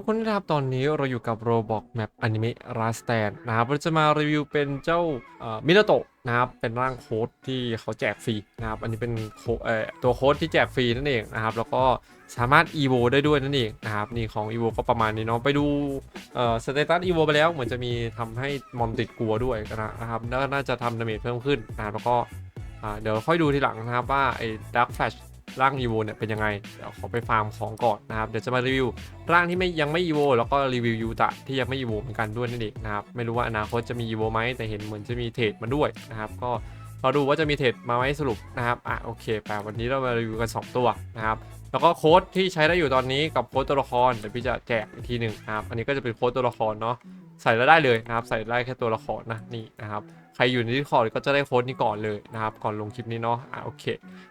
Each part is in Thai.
ทุกคนนะครับตอนนี้เราอยู่กับ Roblox Map Anime r a s t a n นะครับเราจะมารีวิวเป็นเจ้ามินาโตะนะครับเป็นร่างโค้ดที่เขาแจกฟรีนะครับอันนี้เป็นตัวโค้ดที่แจกฟรีนั่นเองนะครับแล้วก็สามารถ EVO ได้ด้วยนั่นเองนะครับนี่ของ EVO ก็ประมาณนี้เนาะไปดูสเตตัส EVO ไปแล้วเหมือนจะมีทำให้มอนติดกลัวด้วยนะครับแล้วน่าจะทำดาเมจเพิ่มขึ้นนะครับแล้วก็เดี๋ยวค่อยดูทีหลังนะครับว่าไอ้ Dark Flash ร่าง EVO เนี่ยเป็นยังไงเดี๋ยวขอไปฟาร์มของก่อนนะครับเดี๋ยวจะมารีวิวร่างที่ไม่ยังไม่ EVO แล้วก็รีวิวยูตะที่ยังไม่ EVO เหมือนกันด้วยนั่นเองนะครับไม่รู้ว่าอนาคตจะมี EVO ไหมแต่เห็นเหมือนจะมีเทรดมาด้วยนะครับก็เราดูว่าจะมีเทรดมาไหมสรุปนะครับอะโอเคแปลวันนี้เรามารีวิวกัน 2 ตัวนะครับแล้วก็โค้ดที่ใช้ได้อยู่ตอนนี้กับโค้ดตัวละครเดี๋ยวพี่จะแจกอีกทีหนึ่งนะครับอันนี้ก็จะเป็นโค้ดตัวละครเนาะใส่แล้วได้เลยนะครับใส่ได้แค่ตัวละครนะนี่นะครับ รอยู่ในที่คอร์ดก็จะได้โค้ดนี้ก่อนเลยนะครับ ก่อนลงคลิปนี้เนาะอะโอเค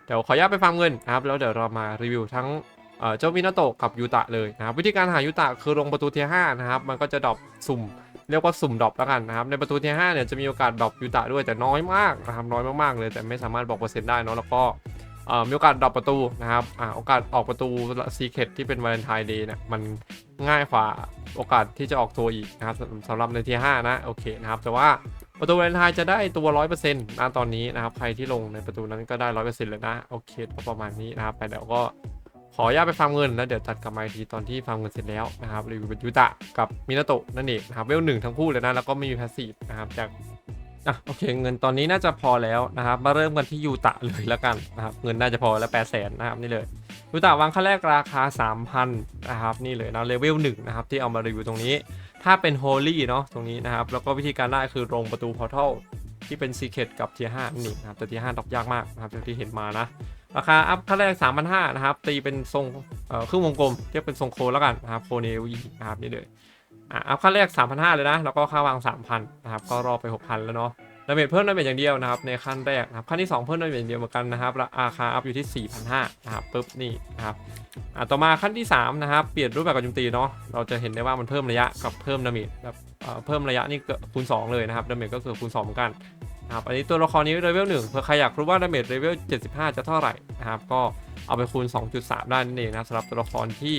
เดี๋ยวขออนุญาตไปฟาร์มเงินนะครับ แล้วเดี๋ยวเรามารีวิวทั้งเจ้ามินาโตะกับยูตะเลยนะครับ วิธีการหายูตะคือลงประตูเทียห้านะครับ มันก็จะดรอปสุ่มเรียกว่าสุ่มดรอปแล้วกันนะครับ ในประตูเทียห้าเนี่ยจะมีโอกาสดรอปยูตะด้วยแต่น้อยมากนะครับน้อยมากๆเลยแต่ไม่สามารถบอกเปอร์เซ็นต์ได้เนาะแล้วก็มีโอกาสดรอปประตูนะครับอโอกาสออกประตูซีเคทที่เป็นวาเลนไทน์เดย์เนี่ยมันง่ายกว่าโอกาสที่จะออกตัวอีกนะครับสำหรับในเทียห้านะโอเคนะครับแต่ว่า ประตูวาเลนไทน์จะได้ตัว 100%นะตอนนี้นะครับ ใครที่ลงในประตูนั้นก็ได้ 100%เลยนะ โอเคประมาณนี้นะครับ ไปเดี๋ยวก็ขออนุญาตไปฟาร์มเงินแล้วเดี๋ยวตัดกลับมาอีกทีตอนที่ฟาร์มเงินเสร็จแล้วนะครับรีวิวเป็นยูตะกับมินาโตะนั่นเองนะครับเวลหนึ่งทั้งคู่เลยนะแล้วก็ไม่มีพาสซีฟนะครับจาก อะโอเค เงินตอนนี้น่าจะพอแล้วนะครับ มาเริ่มกันที่ยูตะเลยแล้วกันนะครับ เงินน่าจะพอแล้วแปดแสนนะครับนี่เลยยูตะวางค่าแรกราคา 3,000นะครับนี่เลยนะเลเวลหนึ่งนะครับที่เอามารีวิวตรงนี้ ถ้าเป็น Holy เนาะตรงนี้นะครับ แล้วก็วิธีการได้คือลงประตู Portal ที่เป็น Secret กับ Tier 5นั่นเองนะครับแต่ Tier 5ดอกยากมากนะครับที่เห็นมานะราคาอัพค่าแรก 3,500 นะครับ ตีเป็นทรงเอ่อครึ่งวงกลมเทียบเป็นทรงโคแล้วกันนะครับโคเนวีนะครับนี่เลย อะอัพค่าแรก 3,500 เลยนะ แล้วก็ค่าวาง 3,000 นะครับ ก็รอไป 6,000 แล้วเนาะดาเมจเพิ่มดาเมจอย่างเดียวนะครับ ในขั้นแรกนะครับขั้นที่ 2 เพิ่มดาเมจอย่างเดียวเหมือนกันนะครับราคาอัพอยู่ที่ 4,500 นะครับปุ๊บนี่นะครับอะต่อมาขั้นที่ 3 นะครับ เปลี่ยนรูปแบบการโจมตีเนาะเราจะเห็นได้ว่ามันเพิ่มระยะกับเพิ่มดาเมจแบบเอ่อเพิ่มระยะนี่เกิดคูณ 2 เลยนะครับดาเมจก็คือคูณ2เหมือนกันนะครับอันนี้ตัวละครนี้เลเวลหนึ่งเผื่อใครอยากรู้ว่าดาเมจเลเวล75 จะเท่าไหร่นะครับก็เอาไปคูณ 2.3 ได้นั่นเองนะสำหรับตัวละครที่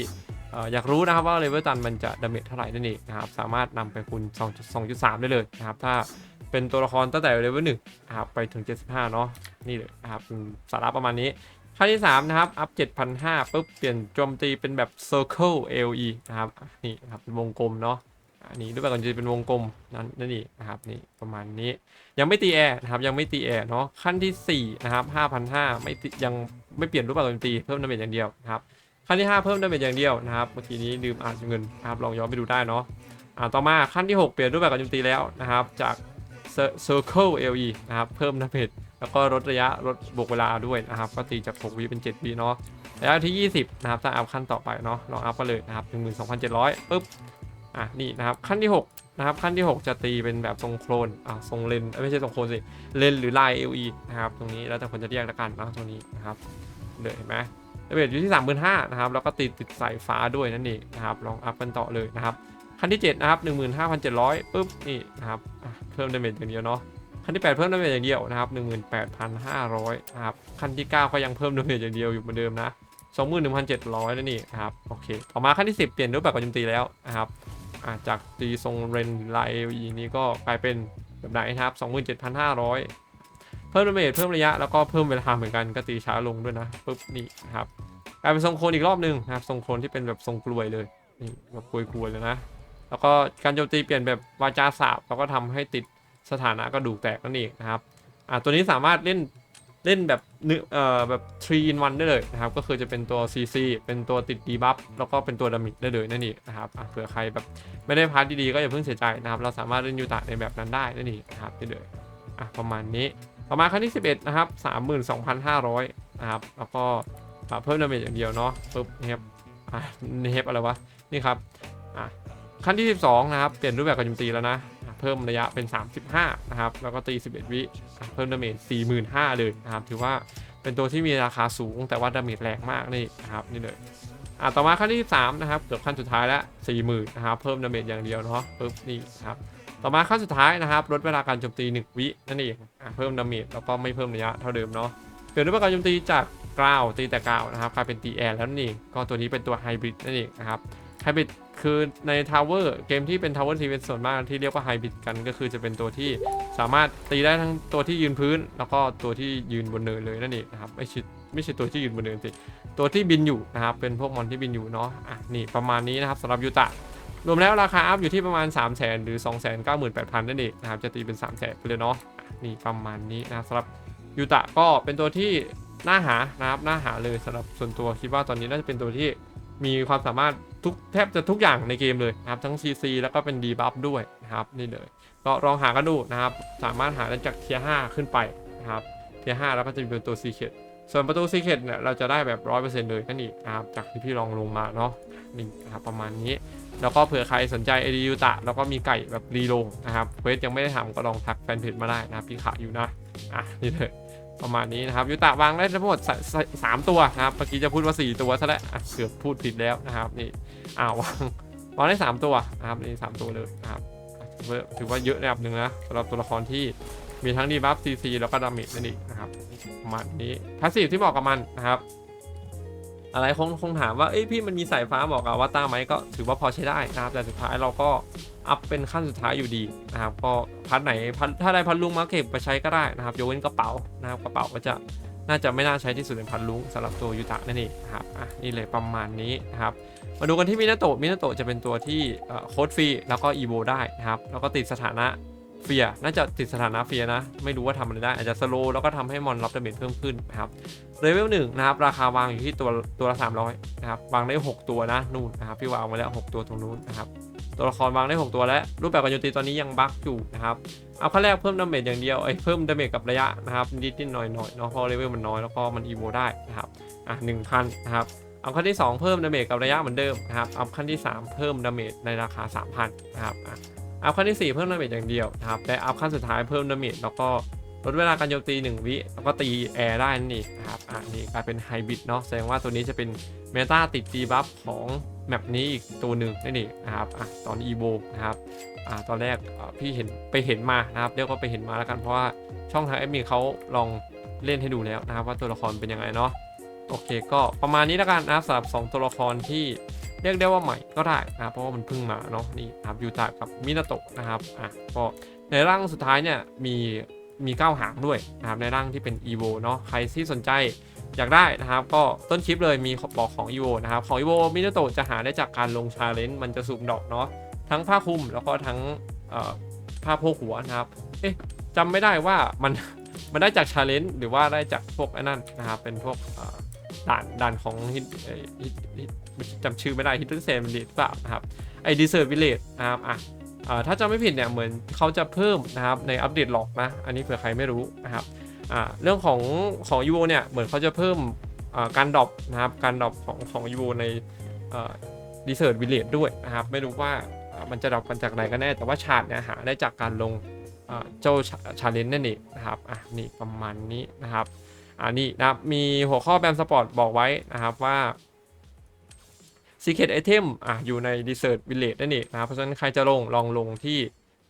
อยากรู้นะครับว่าเลเวลตันมันจะดาเมจเท่าไหร่นั่นเองนะครับสามารถนำไปคูณ2 2.3 ได้เลยนะครับถ้าเป็นตัวละครตั้งแต่เลเวลหนึ่งนะครับไปถึง 75 เนาะนี่เลยนะครับสาระประมาณนี้ขั้นที่ 3 นะครับ อัพ 7,500ปุ๊บ เปลี่ยนโจมตีเป็นแบบ Circle AOE นะครับนี่นะครับเป็นวงกลมเนาะอันนี้รูปแบบการโจมตีเป็นวงกลมนั่นนั่นเองนะครับนี่ประมาณนี้ยังไม่ตีแอร์นะครับยังไม่ตีแอร์เนาะขั้นที่4นะครับ5,500ไม่ยังไม่เปลี่ยนรูปแบบการโจมตีเพิ่มดาเมจอย่างเดียวนะครับ ขั้นที่ 5 เพิ่มดาเมจอย่างเดียวนะครับเมื่อกี้นี้ลืมอ่านเงินนะครับลองย้อนไปดูได้เนาะอ่าต่อมาขั้นที่ 6 เปลี่ยนรูปแบบการโจมตีแล้วนะครับ จาก Circle AOE นะครับเพิ่มดาเมจแล้วก็ลดระยะลดบวกเวลาด้วยนะครับก็ตีจาก 6วิเป็น 7วิเนาะระยะที่ 20 นะครับถ้าอัพขั้นต่อไปเนาะลองอัพไปเลยนะครับ12,700ปุ๊บอะนี่นะครับขั้นที่ 6 นะครับ ขั้นที่ 6 จะตีเป็นแบบทรงโครนอะทรงเลนไม่ใช่ทรงโครนสิเลนหรือลาย LE นะครับตรงนี้แล้วแต่คนจะเรียกแล้วกันนะตรงนี้นะครับเลยเห็นไหม เบิดอยู่ที่ 35,000นะครับ แล้วก็ติดติดสายฟ้าด้วยนั่นเองนะครับ ลองอัพกันต่อเลยนะครับ ขั้นที่ 7 นะครับ 15,700ปุ๊บ นี่นะครับเพิ่มดาเมจอย่างเดียวเนาะ ขั้นที่ 8 เพิ่มดาเมจอย่างเดียวนะครับ 18,500นะครับ ขั้นที่ 9ก็ยังเพิ่มดาเมจอย่างเดียวอยู่เหมือนเดิมนะ 21,700นั่นนี่นะครับ โอเค ต่อมาขั้นที่ 10 เปลี่ยนรูปแบบการโจมตีแล้วนะครับาจากตีทรงเรนไลเอลีนี้ก็กลายเป็นแบบไหนนะครับ 27,500 เพิ่มดาเมจเพิ่มระยะแล้วก็เพิ่มเวลาเหมือนกันก็ตีช้าลงด้วยนะปุ๊บนี่ครับกลายเป็นทรงโคนอีกรอบหนึ่งนะครับทรงโคนที่เป็นแบบทรงกลวยเลยนี่แบบกลวยๆเลยนะแล้วก็การโจมตีเปลี่ยนแบบวาจาสาบแล้วก็ทำให้ติดสถานะกระดูกแตกนั่นเองนะครับอ่าตัวนี้สามารถเล่นเล่นแบบนึเอ่อแบบ3 in 1ได้เลยนะครับ ก็คือจะเป็นตัว CC เป็นตัวติดดีบัฟแล้วก็เป็นตัวดามิได้เลยนั่นเองนะครับเผื่อใครแบบไม่ได้พาร์ทดีๆก็อย่าเพิ่งเสียใจนะครับ เราสามารถเล่นยูตะในแบบนั้นได้นั่นเองนะครับนี่เลยอะประมาณนี้ ประมาณขั้นที่ 11 นะครับ 32,500 นะครับ แล้วก็เพิ่มดาเมจอย่างเดียวเนาะปุ๊บเฮฟอะเฮฟอะไรวะ นี่ครับอะขั้นที่ 12 นะครับ เปลี่ยนรูปแบบการโจมตีแล้วนะ เพิ่มระยะเป็น 35 นะครับ แล้วก็ตี 11 วิอะเพิ่มดาเมจ45,000เลยนะครับ ถือว่าเป็นตัวที่มีราคาสูง แต่ว่าดาเมจแรงมากนี่นะครับนี่เลยอะต่อมาขั้นที่ 3 นะครับ เกือบขั้นสุดท้ายแล้ว40,000นะครับ เพิ่มดาเมจอย่างเดียวเนาะปึ๊บนี่ครับ ต่อมาขั้นสุดท้ายนะครับลดเวลาการโจมตี 1 วินั่นเองอเพิ่มดาเมจแล้วก็ไม่เพิ่มระยะเท่าเดิมเนาะเปลี่ยนรูปแบบการโจมตีจากกราวตีแต่กราวนะครับกลายเป็นตีแอร์แล้วนั่นเองก็ตัวนี้เป็นตัวไฮบริดนั่นเองนะครับไฮบริดคือในทาวเวอร์เกมที่เป็นทาวเวอร์ทีเป็นส่วนมากที่เรียกว่าไฮบริดกันก็คือจะเป็นตัวที่สามารถตีได้ทั้งตัวที่ยืนพื้น แล้วก็ตัวที่ยืนบนเนินเลยนั่นเองนะครับไม่ใช่ไม่ใช่ตัวที่ยืนบนเนินสิตัวที่บินอยู่นะครับเป็นพวกมอนที่บินอยู่เนาะอะนี่ประมาณนี้นะครับสำหรับยูตะ รวมแล้วราคาอัพอยู่ที่ประมาณ 3 0 0 0 0 0 หรือ 2 9 8 0 0 0 นั่นเองนะครับ จะตีเป็น 3 0 0 0 0 0ไปเลยเนาะนี่ประมาณนี้นะครับสำหรับยูตะก็เป็นตัวที่น่าหานะครับน่าหาเลยสำหรับส่วนตัวคิดว่าตอนนี้น่าจะเป็นตัวที่มีความสามารถทุกแทบจะทุกอย่างในเกมเลยนะครับทั้ง CC แล้วก็เป็นดีบัฟด้วยนะครับนี่เลยก็ลองหากันดูนะครับ สามารถหาได้จากเทียร์5ขึ้นไปนะครับเทียร์5แล้วก็จะเป็นตัว Secret ส่วนประตู Secret เนี่ยเราจะได้แบบ 100%เลยนั่นเองนะครับจากที่พี่ลองลงมาเนาะนี่นะครับประมาณนี้ แล้วก็เผื่อใครสนใจไอดียูตะแล้วก็มีไก่แบบรีโลงนะครับเควสยังไม่ได้ทำก็ลองทักแฟนเพจมาได้นะครับพี่ขายอยู่นะอะนี่เลยประมาณนี้นะครับยูตะวางได้ทั้งหมดสามตัวนะครับเมื่อกี้จะพูดว่า 4 ตัวซะแล้วเกือบพูดผิดแล้วนะครับนี่อ่าววางวางได้ 3 ตัวนะครับนี่สามตัวเลยนะครับถือว่าถือว่าเยอะระดับหนึ่งนะสำหรับตัวละครที่มีทั้งดีบัฟซีซีแล้วก็ดาเมจนั่นเองนะครับประมาณนี้พาสซีฟที่เหมาะกับมันนะครับ อะไรคงคงถามว่าเอ้ยพี่มันมีสายฟ้าเหมาะกับอวตารไหมก็ถือว่าพอใช้ได้นะครับแต่สุดท้ายเราก็อัพเป็นขั้นสุดท้ายอยู่ดีนะครับก็พัดไหนพัดถ้าได้พัดลุงมาเก็บไปใช้ก็ได้นะครับยกเว้นกระเป๋านะครับกระเป๋าก็จะน่าจะไม่น่าใช้ที่สุดเป็นพัดลุงสำหรับตัวยูตะนั่นเองนะครับอะนี่เลยประมาณนี้นะครับมาดูกันที่มินาโตะมินาโตะจะเป็นตัวที่โค้ดฟรีแล้วก็อีโวได้นะครับแล้วก็ติดสถานะ เฟียน่าจะติดสถานะเฟียนะ ไม่รู้ว่าทำอะไรได้ อาจจะสโลแล้วก็ทำให้มอนรับดาเมจเพิ่มขึ้นนะครับเลเวลหนึ่งนะครับ ราคาวางอยู่ที่ตัวตัวละ 300 นะครับ วางได้ 6 ตัวนะนู่นนะครับ พี่วางไว้แล้ว 6 ตัวตรงนู้นนะครับ ตัวละครวางได้ 6 ตัวแล้ว รูปแบบการโจมตีตอนนี้ยังบั๊กอยู่นะครับ เอาขั้นแรกเพิ่มดาเมจอย่างเดียวไอ้ยเพิ่มดาเมจกับระยะนะครับนิดนิดหน่อยหน่อยๆเนาะเพราะเลเวลมันน้อยแล้วก็มันอีโวได้นะครับอะหนึ่งพันนะครับเอาขั้นที่ 2 เพิ่มดาเมจกับระยะเหมือนเดิมนะครับ เอาขั้นที่ 3 เพิ่มดาเมจในราคา 3,000 นะครับ อะเอาขั้นที่ 4 เพิ่มดาเมจอย่างเดียวนะครับและเอาขั้นสุดท้ายเพิ่มดาเมจแล้วก็ลดเวลาการโจมตี 1 วิแล้วก็ตีแอร์ได้นั่นเองนะครับอะนี่กลายเป็นไฮบริดเนาะแสดงว่าตัวนี้จะเป็นเมตาติดดีบัฟของแมปนี้อีกตัวหนึ่งนั่นเองนะครับอะตอนอีโบนะครับอะตอนแรกพี่เห็นไปเห็นมานะครับเรียกว่าไปเห็นมาแล้วกันเพราะว่าช่องทางแอดมินเขาลองเล่นให้ดูแล้วนะครับว่าตัวละครเป็นยังไงเนาะโอเคก็ประมาณนี้แล้วกันนะครับสำหรับ 2 ตัวละครที่ เรียกได้ว่าใหม่ก็ได้นะเพราะว่ามันเพิ่งมาเนาะนี่นะครับยูตะกับมินาโตะนะครับอะก็ในร่างสุดท้ายเนี่ยมีมีก้าวหางด้วยนะครับในร่างที่เป็น EVO เนาะใครที่สนใจอยากได้นะครับ ก็ต้นคลิปเลยมีบอกของ EVO นะครับของ EVO มินาโตะจะหาได้จากการลงชาเลนจ์มันจะสุ่มดอกเนาะทั้งผ้าคลุมแล้วก็ทั้งผ้าโพกหัวนะครับเอ๊ะจำไม่ได้ว่ามันมันได้จากชาเลนจ์หรือว่าได้จากพวกไอ้นั่นนะครับเป็นพวกอ ด่านด่านของฮิตจำชื่อไม่ได้ฮิตเซนวิลเลจเปล่านะครับไอ้ดีเซอร์วิลเลจนะครับอะถ้าจำไม่ผิดเนี่ยเหมือนเขาจะเพิ่มนะครับในอัปเดตหลอกนะ อันนี้เผื่อใครไม่รู้นะครับเรื่องของของยูโเนี่ยเหมือนเขาจะเพิ่มการดรอปนะครับการดรอปของของยูโในดีเซอร์วิลเลจด้วยนะครับไม่รู้ว่ามันจะดรอปกันจากไหนกันแน่ แต่ว่าชาร์ตเนี่ยหาได้จากการลงเจ้าชาเลนจ์นั่นเองนะครับอะนี่ประมาณนี้นะครับ อันนี้นะครับมีหัวข้อแบมสปอร์ตบอกไว้นะครับว่า Secret Item อะอยู่ใน Desert Village นั่นเองนะครับเพราะฉะนั้นใครจะลงลองลงที่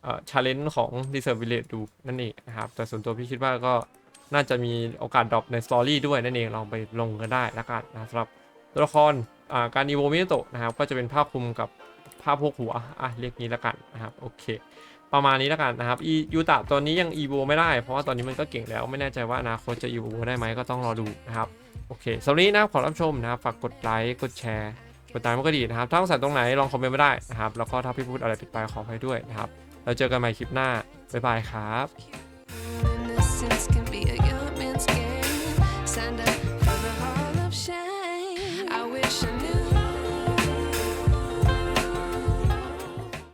เอ่อ challenge ของ Desert Village ดูนั่นเองนะครับแต่ส่วนตัวพี่คิดว่าก็น่าจะมีโอกาสดรอปใน Story ด้วยนั่นเองลองไปลงกันได้ละกันนะสำหรับตัวละครอ่าการอีโวมิโตะนะครับก็จะเป็นผ้าคลุมกับผ้าโพกหัวอะเรียกงี้ละกันนะครับโอเค ประมาณนี้แล้วกันนะครับอียูตะตอนนี้ยังอีโวไม่ได้ เพราะว่าตอนนี้มันก็เก่งแล้วไม่แน่ใจว่าอนาคตจะอีโวได้ไหมก็ต้องรอดูนะครับโอเคสำหรับนี้นะขอรับชมนะครับฝากกดไลค์กดแชร์กดตามมันก็ดีนะครับ ถ้าสงสัยตรงไหนลองคอมเมนต์มาได้นะครับแล้วก็ถ้าพี่พูดอะไรผิดไปขออภัยด้วยนะครับเราเจอกันใหม่คลิปหน้าบ๊ายบายครับ